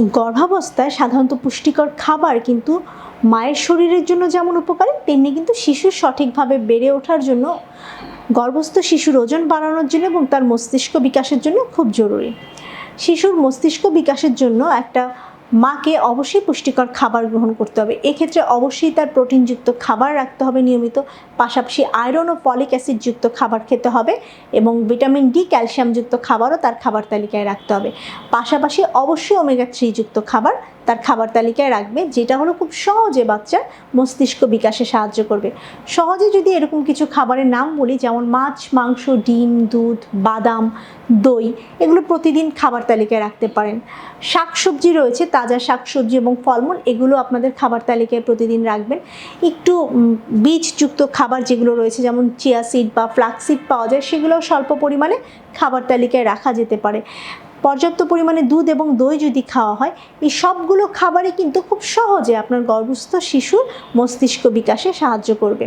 গর্ভাবস্থায় সাধারণত পুষ্টিকর খাবার কিন্তু মায়ের শরীরের জন্য যেমন উপকারী, তেমনি কিন্তু শিশুর সঠিকভাবে বেড়ে ওঠার জন্য, গর্ভস্থ শিশুর ওজন বাড়ানোর জন্য এবং তার মস্তিষ্ক বিকাশের জন্য খুব জরুরি। শিশুর মস্তিষ্ক বিকাশের জন্য একটা মাকে অবশ্যই পুষ্টিকর খাবার গ্রহণ করতে হবে। এক্ষেত্রে অবশ্যই তার প্রোটিনযুক্ত খাবার রাখতে হবে নিয়মিত। পাশাপাশি আয়রন ও পলিক অ্যাসিডযুক্ত খাবার খেতে হবে এবং ভিটামিন ডি, ক্যালসিয়ামযুক্ত খাবারও তার খাবার তালিকায় রাখতে হবে। পাশাপাশি অবশ্যই ওমেগা থ্রি যুক্ত খাবার তার খাবার তালিকায় রাখবে, যেটা হলো খুব সহজে বাচ্চার মস্তিষ্ক বিকাশে সাহায্য করবে। সহজে যদি এরকম কিছু খাবারের নাম বলি, যেমন মাছ, মাংস, ডিম, দুধ, বাদাম, দই, এগুলো প্রতিদিন খাবার তালিকায় রাখতে পারেন। শাকসবজি রয়েছে, তাজা শাকসবজি এবং ফলমূল, এগুলো আপনাদের খাবার তালিকায় প্রতিদিন রাখবেন। একটু বীজযুক্ত খাবার যেগুলো রয়েছে, যেমন চিয়া সিড বা ফ্লাক্সিড পাওয়া যায় সেগুলো স্বল্প পরিমাণে খাবার তালিকায় রাখা যেতে পারে। পর্যাপ্ত পরিমাণে দুধ এবং দই যদি খাওয়া হয়, এই সবগুলো খাবারই কিন্তু খুব সহজে আপনার গর্ভস্থ শিশুর মস্তিষ্ক বিকাশে সাহায্য করবে।